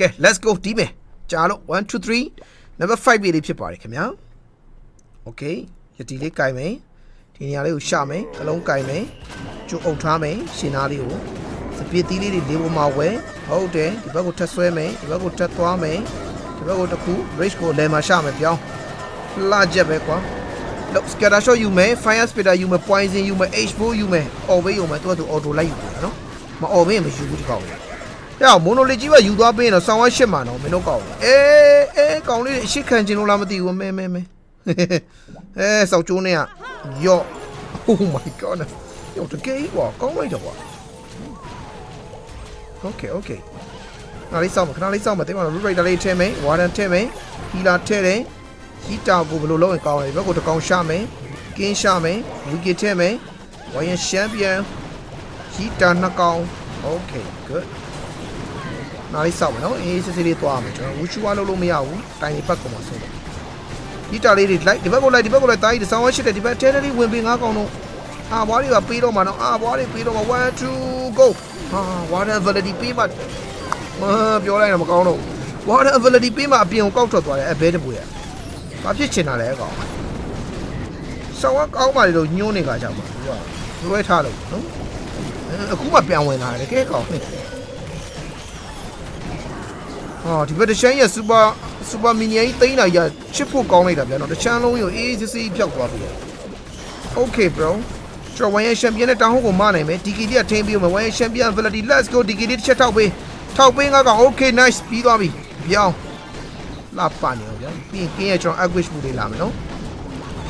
ကဲ let's go ဒီမယ်ကြာလို့1 2 3 number 5ပြေးလေးဖြစ်ပါတယ်ခင်ဗျာ okay ယတိလေးကြိုင်မယ်ဒီနေရာလေးကိုရှာမယ်ကလုံးကြိုင်မယ်ကျုပ်အုပ်ထားမယ်ရှင်သားလေးကိုစပစ်သီးလေးတွေလေးပေါ်မှာဝဲဟုတ်တယ်ဒီဘက်ကိုထပ်ဆွဲမယ်ဒီဘက်ကိုထပ်သွားမယ်ဒီဘက်ကိုတစ်ခု bridge ကိုလဲမှာရှာမယ်ပြောင်းလှချက်ပဲကွာလို့ scatter shot ယူမယ် fire spitter ယူမယ် poison ယူမယ် h4 ယူမယ် orb ယူမယ်သူကသူ auto လိုက်ယူတယ်နော်မ orb ရင်မယူဘူးဒီကောင်လေး။ ဟဲ့မိုနိုလီကြီးကယူသွားပေးရင်တော့ဆောင်းဝါရှစ်မှာတော့မင်းတို့ကောက်တယ်။အေးအေးကောင်လေးအရှိခံချင်လို့လားမသိဘူးမဲမဲမဲ။အဲစောက်ကျိုးနေရယော့ Oh my god ။ယော့တကယ်ကွာကောင်းလိုက်တော့ကွာ။ Okay okay ။နားလေးစောင့်မခဏလေးစောင့်မသိပါဘူး right လေးထဲမယ်ဝါဒန်ထဲမယ်ဟီလာထဲတယ်ဟီတာကိုဘယ်လိုလုပ်ရင်ကောင်းလဲဒီဘက်ကိုတစ်ကောင်ရှာမယ်ကင်းရှာမယ်ဝီကစ်ထဲမယ်ဝိုင်ယန်ချန်ပီယံဟီတာနှစ်ကောင် Okay good နားလေးစောက်မယ်နော်အေးစစ်စစ်လေးသွားမယ်ကျွန်တော်ဝူချူဝါလုပ်လို့မရဘူးတိုင်ပတ်ကောင်မှာဆုံးတယ်ဒီတာလေးတွေလိုက်ဒီဘက်ကိုလိုက်ဒီဘက်ကိုလိုက်တားကြီးဒီဆောင်းဝဲရှစ်တယ်ဒီဘက်တဲတဲလေးဝင်ပေးငါးကောင်တော့အာဘွားတွေကပေးတော့မှာနော်အာဘွားတွေပေးတော့မှာ1 2 go ဟာ water validity ပေးမှမပြောလိုက်တော့မကောင်းတော့ water validity ပေးမှအပြင်ကိုကောက်ထွက်သွားတယ်အဲဘဲတပူရဘာဖြစ်ချင်တာလဲအကောင်ဆောင်းဝကောင်းပါလေလို့ညှိုးနေကြကြမှာသူကလွှဲထားလို့နော်အခုမှပြန်ဝင်လာတယ်တကယ်ကောင်း နေဟာဒီဘက်တချမ်းရဲ့စူပါစူပါမီနီကြီးတိန်းတာရချစ်ဖို့ကောင်းလိုက်တာဗျာနော်တချမ်းလုံးကိုအေးစစ်စစ်ဖြောက်သွားပြီ Okay bro ကျွန်တော်ဝိုင်းရချန်ပီယံနဲ့တောင်းဟုတ်ကိုမနိုင်မယ်ဒီကီလေးကထင်းပြီးမယ်ဝိုင်းရချန်ပီယံ Velity let's go ဒီကီလေးတစ်ချက်ထောက်ပေးထောက်ပေးငါကောင် Okay nice ပြီးသွားပြီပြောင်းလာပါနေအောင်ဗျာပြီးရင်ကင်းရဲ့ကျွန်တော် Anguish ဘူးလေးလာမယ်နော်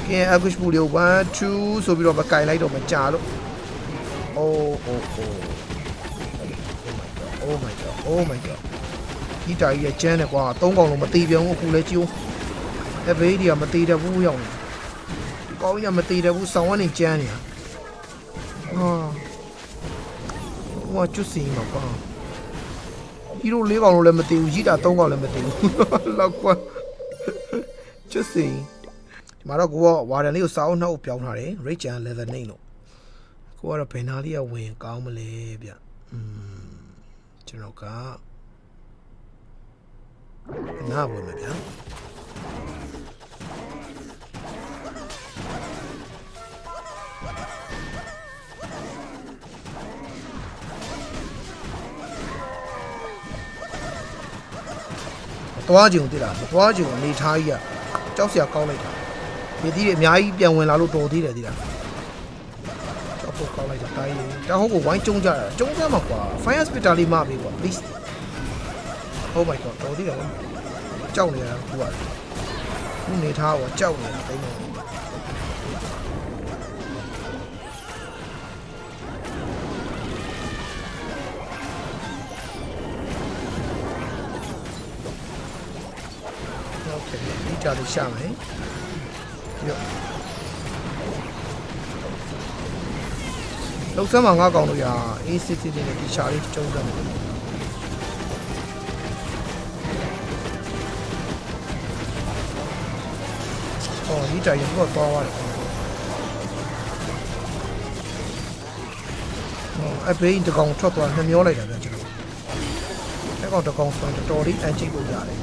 ကင်းရဲ့ Anguish ဘူးလေးကို1 2ဆိုပြီးတော့မကင်လိုက်တော့မကြာလို့ Oh oh oh Oh my god Oh my god ဒီတာကြီးရဲ့ကျန်းတယ်ကွာသုံးကောင်လုံးမသေးပြန်ဘူးအခုလဲကြိုးအဘေးဒီကမသေးတဲ့ဘူးရောက်နေကောင်းရမသေးတဲ့ဘူးဆောင်းဝနေကျန်းနေတာဟာဟိုကကျွတ်စီမှာကွာဒီလိုလေးကောင်လုံးလည်းမသေးဘူးရီတာသုံးကောင်လည်းမသေးဘူးလောက်ကွာကျွတ်စီဒီမှာတော့ကိုကဝါဒန်လေးကိုစာအုပ်နှုတ်ပြောင်းထားတယ် rate jan level 9လို့ကိုကတော့ဘယ်နာလေးကဝင်ကောင်းမလဲဗျอืมကျွန်တော်က နားဝင်မယ်ဗျာမသွားကြုံတိလားမသွားကြုံအနေထားကြီးကကြောက်စရာကောင်းလိုက်တာဒီသီးတွေအများကြီးပြန်ဝင်လာလို့တော်သေးတယ်တိလားတော့ပို့ကောက်လိုက်တာတိုင်းတောင်းဟုတ်ကိုဝိုင်းကျုံကြတာကျုံကြမှာကွာ fire spitter လေးမပေးကွာ please ။ Oh my god တော်သေးတယ်ကွာ။ကြောက်နေတာကူရတယ်။ခုနေထားကွာကြောက်နေတာတိတ်နေ။ Okay ဒီကြားလေးရှာမယ်။ပြီးတော့လောက်စမ်းမှာငါကောင်လို့ရအေးစစ်စစ်လေးနဲ့ဒီရှာလေးကျုံးတယ် ဒီတိုင်ကတော့သွားသွားတယ်အော်အဘေးတကောင်ထွက်သွားနှမျောလိုက်တာဗျကျွန်တော်အဲ့ကောင်တကောင်ဆိုရင်တော်တော်လေးအန်ချိတ်လို့ရတယ်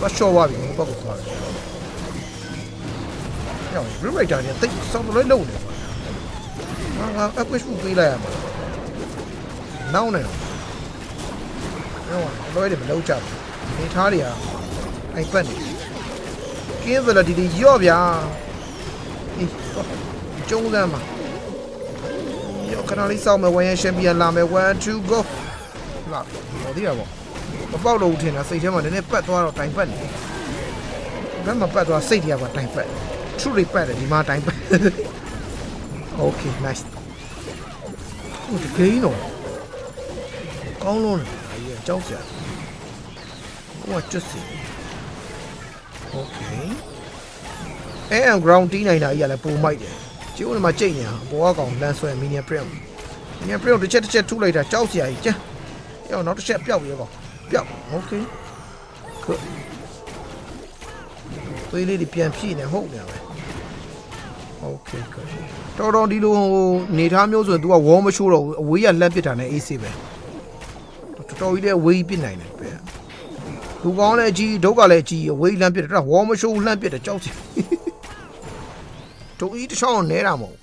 ဘာရှော့သွားပြီဘက်ကိုသွားတယ်ညောင် rewriter နဲ့တိတ်စောင်းလို့လုံးနေပါငါငါ upgrade ဖို့ပေးလိုက်ရမှာနောက်နေတော့ဟောလွှဲတယ်မလုံးကြဘူးနေထားတွေကအိုက်ပတ်နေ ကင်းဗလာဒီဒီရော့ဗျာအေးကျုံးစမ်းမှာရောခဏလေးစောင့်မယ်ဝိုင်းရချန်ပီယံလာမယ်1 2 go လာဟောဒီရပေါ့မပေါက်လို့ထင်တာစိတ်ထဲမှာနည်းနည်းပတ်သွားတော့တိုင်ပတ်နေဘယ်မှာပတ်သွားစိတ်တွေကပါတိုင်ပတ် true တွေပတ်တယ်ဒီမှာတိုင်ပတ် Okay, nice. ဟိုတကယ်တော့ကောင်းလုံးတယ်အကြီးကြောက်စရာဟိုကကျွတ်စီ Okay အဲအ ground တီးနိုင်တာကြီးကလည်းပုံမိုက်တယ်ကျိုးနေမှာကြိတ်နေတာအပေါ်ကကောင်လန်ဆွဲ minion print minion print တစ်ချက်တစ်ချက်ထုလိုက်တာကြောက်စရာကြီးကျန်ရောနောက်တစ်ချက်ပျောက်ပြီကောင်ပျောက် Okay good သွေးလေးတွေပြန်ဖြည့်နေဟုတ်နေပါပဲ Okay good တော်တော်ဒီလိုဟိုနေထားမျိုးဆိုရင် तू ကဝေါမရှိုးတော့ဘူးအဝေးရလက်ပစ်တာနဲ့အေးဆေးပဲတော်တော်ကြီးလည်းအဝေးကြီးပစ်နိုင်တယ်ပဲ လူကောင်းလည်းအကြီးဒုက္ခလည်းအကြီးဝေးလန့်ပြစ်တယ်ဒါဝေါ်မရှိုးလန့်ပြစ်တယ်ကြောက်စီတို့ဤတစ်ချောင်းနဲတာမဟုတ်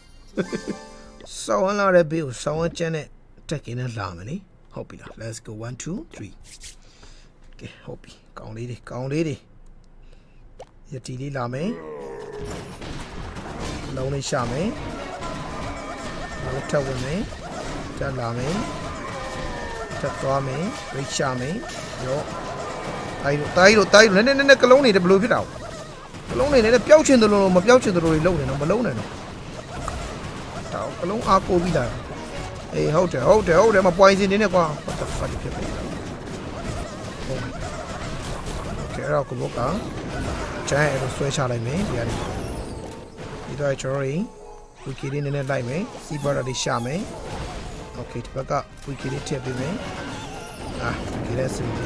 ဆောင်းလာတဲ့ဘေးကိုဆောင်းကျန်းတဲ့တက်ကင်းနဲ့လာမယ်နိဟုတ်ပြီလား let's go 1 2 3ကဲဟုတ်ပြီကောင်းလေးတွေကောင်းလေးတွေရတီလေးလာမယ်လုံးလေးရှာမယ်နောက်ထပ်ဝင်မယ်တက်လာမယ်တက်သွားမယ်ရိတ်ရှာမယ်ရော တိုင်းတို့တိုင်းတို့တိုင်းတို့နည်းနည်းနည်းကလုံးနေတယ်ဘယ်လိုဖြစ်တာလဲကလုံးနေတယ်ပျောက်ချင်တယ်လို့မပျောက်ချင်တယ်လို့လုံနေတော့မလုံးနဲ့တော့တော့ကလုံးအားကိုပြီးတာအေးဟုတ်တယ်ဟုတ်တယ်ဟုတ်တယ်မပွိုင်းစင်နေနဲ့ကွာ what the fuck ဖြစ်ပြီဟုတ်ကဲ့တော့ကိုဘောကကျန်အဲ့လိုဆွဲချလိုက်မယ်ဒီကနေဒီတော့ကျွန်တော်တို့ဝီကီလေးနည်းနည်းလိုက်မယ်စီဘာရာလေးရှာမယ်โอเคဒီဘက်ကဝီကီလေးထည့်ပေးမယ်အာဝီကီလေးစင်တ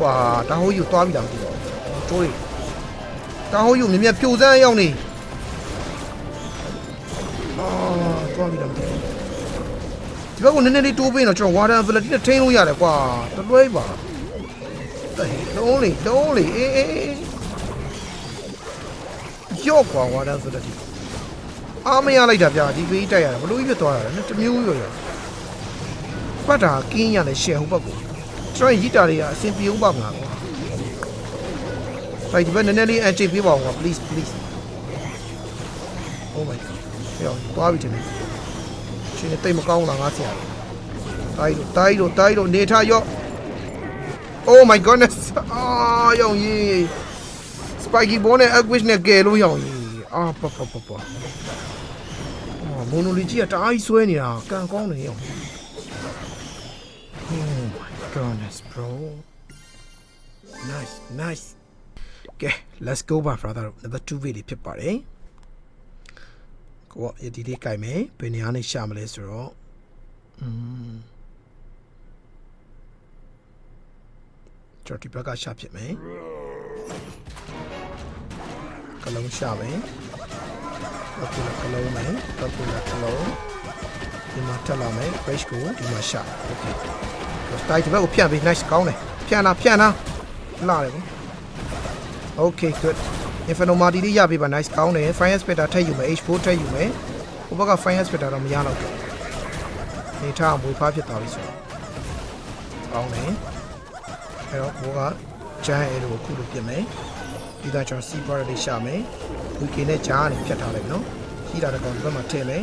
ကွာတာဟိုးယူသွားပြီလားမသိတော့ကျိုးရီတာဟိုးယူမြင်မြပြိုစမ်းရောက်နေအာသွားပြီလားမသိဘူးဒီဘက်ကနည်းနည်းလေးတိုးပေးတော့ကျွန်တော်ဝါဒန်ဗလတီနဲ့ထိန်းလို့ရတယ်ကွာတလွဲပါတဲ့လုံးလေလုံးလေအေးအေးအေးရော့ကွာဝါဒန်ဗလတီအားမရလိုက်တာဗျာဒီဘေးတိုက်ရတာဘလို့ကြီးဖြစ်သွားတာလဲတမျိုးရောရောပတ်တာကင်းရတယ်ရှယ်ဟုတ်ဘက်ကို ကျွန်တော်ရီတာတွေကအဆင်ပြေဦးပါမလားကွာဖိုက်ဒီဘက်နည်းနည်းလေးအချိတ်ပေးပါဦးကွာ please please oh my god ရောသွားပြီတင်နေရှင်နေတိတ်မကောင်းလားငါဆရာတိုက်လို့တိုက်လို့တိုက်လို့နေထားရော့ oh my goodness အာရောင်ကြီး spiky bone နဲ့ aquish နဲ့ကယ်လို့ရောင်ကြီးအာပပပပအော်မိုနိုလီကြီးကတအားကြီးဆွဲနေတာကန်ကောင်းနေရော Oh my goodness bro Nice nice ကဲ let's go ပါ brother number 2 video ဖြစ်ပါတယ်ကိုကဒီလေးကြိုက်မယ်ဘယ်နေရာနဲ့ရှာမလဲဆိုတော့อืมကျွန်တော်ဒီဘက်ကရှာဖြစ်မယ်ကလုံးရှာမယ်တော့ပူကလုံးမယ်တော့ပူကလုံးဒီမှာထပ်လာမယ် page ကိုဒီမှာရှာ okay တော့ type ဘက်ကိုဖြန့်ပြီး nice ကောင်းတယ်ဖြန့်လာဖြန့်လာလာတယ်ကွ okay good inferno marty လေးရပြီပါ nice ကောင်းတယ် fire spitter ထည့်ယူမယ် h4 ထည့်ယူမယ်ဟိုဘက်က fire spitter တော့မရတော့ဘူးနေထားမွေဖားဖြစ်သွားပြီဆိုတော့ကောင်းတယ်အဲ့တော့ဘောကဂျန်အဲလိုကိုခုလိုပြင်မယ်ပြီးတော့ကျွန်တော် C bar လေးရှာမယ် wiki နဲ့ဂျားကနေဖြတ်ထားလိုက်နော်ကြီးတာတကောင်ဒီဘက်မှာထည့်မယ်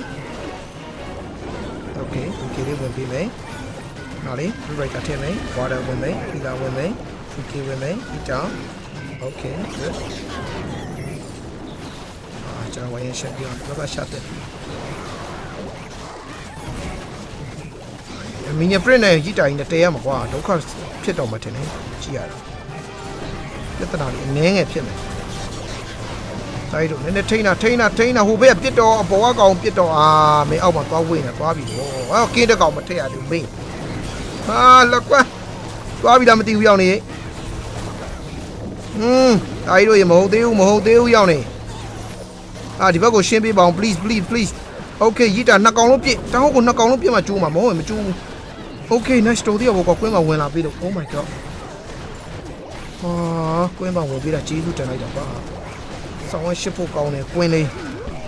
okay wiki လေးဝင်ပြီးမယ် နောက်လေး rewrite ထည့်မယ် water ဝင်မယ်ပြီးတာဝင်မယ် wiki ဝင်မယ်ပြီးတော့ okay good အာကျွန်တော်ဝိုင်းရှက်ပြီးတော့ဘက်ကရှတ်တယ်မင်းရ print နဲ့ကြီးတိုင်းနဲ့တရရမှာကွာဒုက္ခဖြစ်တော့မှထင်တယ်ကြည့်ရတာပြဿနာလေးအနည်းငယ်ဖြစ်မယ်တိုင်းတို့နည်းနည်းထိန်းတာထိန်းတာထိန်းတာဟိုဘက်ကပြစ်တော့အပေါ်ကကောင်ပြစ်တော့အာမင်းအောက်မှာသွားဝိနေသွားပြီဟောဟောကင်းတဲ့ကောင်မထည့်ရဘူးမင်း ဟာလက်ကွာသွားပြီလားမသိဘူးရောက်နေဟွန်းတိုင်းတို့ရမဟုတ်သေးဘူးမဟုတ်သေးဘူးရောက်နေအာဒီဘက်ကိုရှင်းပေးပါအောင် please please please okay ရီတာနှစ်ကောင်လုံးပြစ်တောင်းကိုနှစ်ကောင်လုံးပြစ်မှကျိုးမှာမဟုတ်ရင်မကျိုးဘူး okay next တော့တရားဘောကကွင်းမှာဝင်လာပြီလို့ oh my god ဟာကွင်းမှာဝင်ပြီးတာကျေးဇူးတင်လိုက်တာပါဆောင်းဝဲရှစ်ဖို့ကောင်းတယ်ကွင်းလေး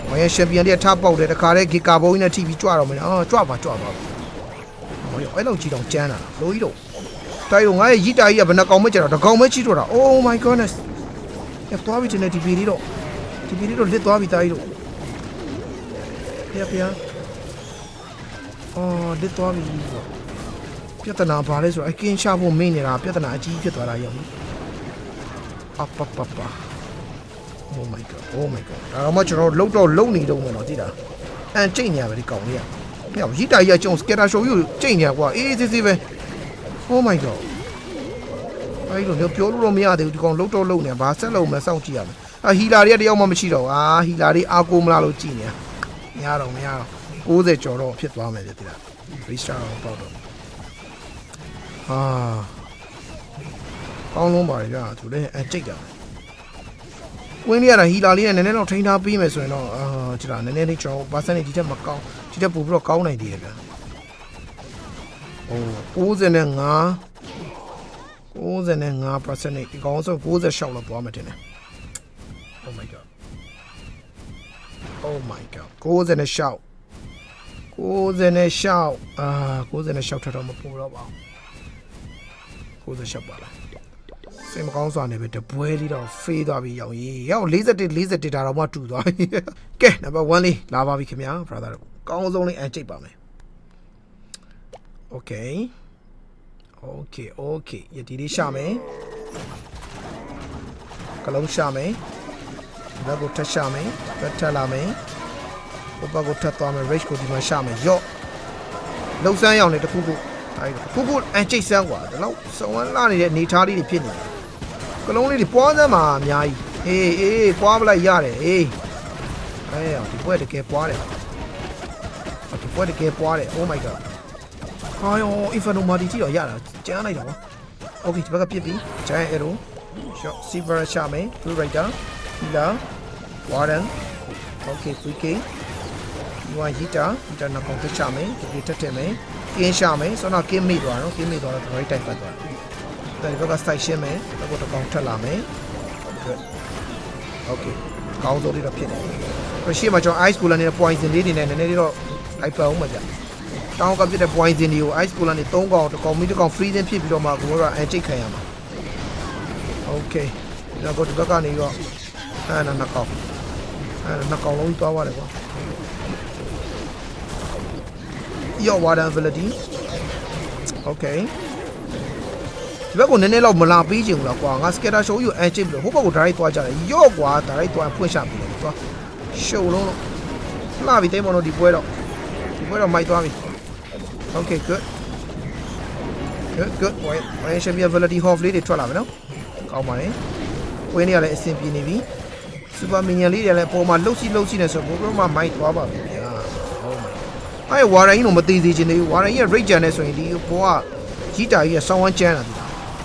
ဝိုင်းချန်ပီယံတွေထားပေါက်တယ်တခါတည်းဂီကာဘုံကြီးနဲ့ထိပြီးကြွတော့မယ်အော်ကြွပါကြွပါ ဟောရောအဲ့လောက်ကြီးတော့ကျန်းတာလိုကြီးတော့တိုက်တော့ငါရဲ့ရီတာကြီးကဘယ်နှကောင်မကျတော့တကောင်မချီတော့တာ oh my goodness ရသွားပြီတဲ့ဒီပီလေးတော့ဒီပီလေးတော့လစ်သွားပြီတိုက်တော့ဖျားဖျားအော်လစ်သွားပြီပြဿနာဘာလဲဆိုတော့အကင်းချဖို့မင်းနေတာပြဿနာအကြီးဖြစ်သွားတာရောက်ပြီအပပပ Oh my god. Oh my god. ဒါတော့မှကျွန်တော်လှုပ်တော့လှုပ်နေတော့မယ်နော်သိလား။အန်ကျိတ်နေရပဲဒီကောင်လေးက။ ဟဲ့ရီတာကြီးကကျွန်တော်စကေတာရှိုးယူကျိတ်နေရကွာ။အေးအေးဆေးဆေးပဲ။ Oh my god. အဲ့လိုမျိုးပြောလို့တော့မရသေးဘူးဒီကောင်လှုပ်တော့လှုပ်နေဘာဆက်လုံးမစောင့်ကြည့်ရမယ်အာဟီလာတွေကတယောက်မှမရှိတော့ဘူးအာဟီလာတွေအာကိုမလားလို့ကြည့်နေတာမရတော့မရတော့60ကျော်တော့ဖြစ်သွားမယ်ပြတိလား restart တော့ပေါ့တော့အာကောင်းလုံးပါလေကြာသူလည်းအကြိတ်တာ ဝင်းလေးရတာဟီလာလေးနဲ့နည်းနည်းတော့ထိန်းထားပေးမယ်ဆိုရင်တော့အာဒီလားနည်းနည်းလေးကျွန်တော် percentage ဒီထက်မကောင်းဒီထက်ပိုပြီးတော့ကောင်းနိုင်သေးတယ်ဗျာဟို95 95%နဲ့ဒီကောင်ဆို96လောက်သွားမှတင်တယ် Oh my god Oh my god 96 96အာ96ထပ်တော့မပိုတော့ပါဘူး96ပါလား စိတ်မကောင်းစွာနေပဲတပွဲလေးတော့ဖေးသွားပြီရောင်ကြီးရောက်41 41ဒါတော့မှတူသွားပြီကဲနံပါတ်1လေးလာပါပြီခင်ဗျာ brother တို့ကောင်းဆုံးလေးအန်ချိတ်ပါမယ် Okay Okay Okay ရဒီလေးရှာမယ်ကလုံးရှာမယ်ဒီဘက်ကိုထပ်ရှာမယ်ဘက်ထပ်လာမယ်ဟိုဘက်ကိုထပ်သွားမယ် rage ကိုဒီမှာရှာမယ်ယော့လှုပ်ဆန်းရောင်နေတခုခုအဲဒီခုခုအန်ချိတ်ဆန်းกว่าဒီလောက်စုံဝမ်းလာနေတဲ့အနေထားလေးတွေဖြစ်နေတယ် ကလုံးလေးတွေပွားစမ်းမှာအများကြီးအေးအေးပွားပလိုက်ရတယ်အေးအဲဒီဘွဲတကယ်ပွားတယ်ဒီဘွဲတကယ်ပွားတယ် Oh my god ဟာယော Inferno Marty ကြည့်တော့ရတာကျန်းလိုက်တာကွာ Okay ဒီဘက်ကပြစ်ပြီ Giant Arrow Shot Silver ရှာမယ် Blue Rider Healer Warden Okay Quick Game ဒီဝိုင်း Heater Heater နောက်ကောင်တက်ချမယ်ဒီပြတက်တယ်မယ်ကင်းရှာမယ်ဆိုတော့ကင်းမိသွားတော့ကင်းမိသွားတော့ right type ပတ်သွားတယ် ဒီဘက်က side ရှင်းမယ်ဘက်ကတကောင်ထက်လာမယ် Good Okay ကောင်းစိုးလေးတော့ဖြစ်တယ်ပြရှိမှာကျွန်တော် ice cooler နဲ့ poison လေးတွေနဲ့နည်းနည်းလေးတော့ hyper အောင်ပါဗျတောင်းကပြတဲ့ poison တွေကို ice cooler နဲ့3កောင်တစ်កောင်မိတစ်កောင် freezing ဖြစ်ပြီးတော့မှကိုတို့ကအန်ချိတ်ခံရမှာ Okay နောက်တော့ဒီဘက်ကနေတော့အဲ့ဒါနှစ်កောင်အဲ့ဒါနှစ်កောင်လုံးကြီးသွားပါတယ်ကွာယော water ability Okay ဒီ ဘက်ကိုနည်းနည်းတော့မလာပေးချင်ဘူးလားကွာငါ scatter show ယူအန်ချိတ်ပြီးတော့ဟိုဘက်ကို direct သွားကြတယ်ယော့ကွာ direct သွားဖွင့်ချပြီးတယ်ကွာရှုံလုံးတော့လှပြီတိတ်မလို့ဒီပွဲတော့ဒီပွဲတော့မိုက်သွားပြီ Okay good good good ဝိုင်းဝိုင်း champion ability half လေးတွေထွက်လာမယ်နော်ကောင်းပါတယ်ဝင်းနေရလည်းအဆင်ပြေနေပြီ super minion လေးတွေလည်းပေါ်မှာလှုပ်စီလှုပ်စီနေဆိုတော့ဘိုးဘမှာမိုက်သွားပါပြီဗျာဟုတ်မယ်အဲ့ဝါရိုင်းတော့မသေးသေးချင်သေးဘူးဝါရိုင်းရဲ့ rate ကြံနေဆိုရင်ဒီဘောကကြီးတာကြီးကဆောင်းဝမ်းကျန်းလာပြီ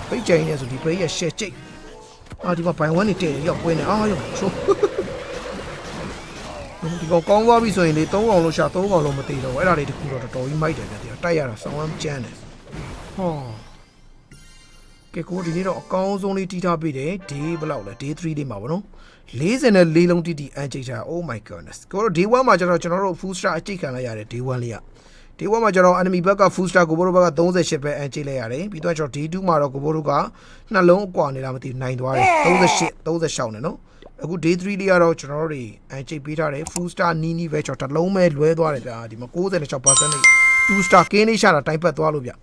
ပိတ်ကြိန်နေဆိုဒီပိတ်ရဲ့ share ချိတ်အာဒီမှာဘိုင်ဝမ်းနေတည့်ရောက်ပွဲနေအာရောက်ချိုးဒီကောင်ကောင်းသွားပြီဆိုရင်လေ၃កောင်လို့ရှာ၃កောင်လို့မသေးတော့ဘူးအဲ့ဒါလေးတခုတော့တော်တော်ကြီးမိုက်တယ်ဗျာတိုက်ရတာဆောင်းဝမ်းကျန်းတယ်ဟောကဲကိုဒီနေ့တော့အကောင်းဆုံးလေးတီးထားပေးတယ် day ဘယ်လောက်လဲ day 3လေးမှာပေါ့နော်44လုံးတီးတီးအန်ချိတ်တာ oh my goodness ကိုတော့ day 1မှာကျတော့ကျွန်တော်တို့ full star အချိတ်ခံလိုက်ရတယ် day 1လေးက day 1မှာကျတော့ enemy ဘက်က full star ကိုဘိုးတို့ဘက်က38ပဲအန်ချိတ်လိုက်ရတယ်ပြီးတော့ကျွန်တော် day 2မှာတော့ကိုဘိုးတို့ကနှလုံးအကွာနေတာမသိဘူးနိုင်သွားတယ်38 36နဲ့နော်အခု day 3လေးကတော့ကျွန်တော်တို့တွေအန်ချိတ်ပေးထားတယ် full star နီးနီးပဲကျွန်တော်တစ်လုံးပဲလွဲသွားတယ်ဗျာဒီမှာ96%နဲ့2 star ကင်းလေးရှာတာတိုင်းပတ်သွားလို့ဗျ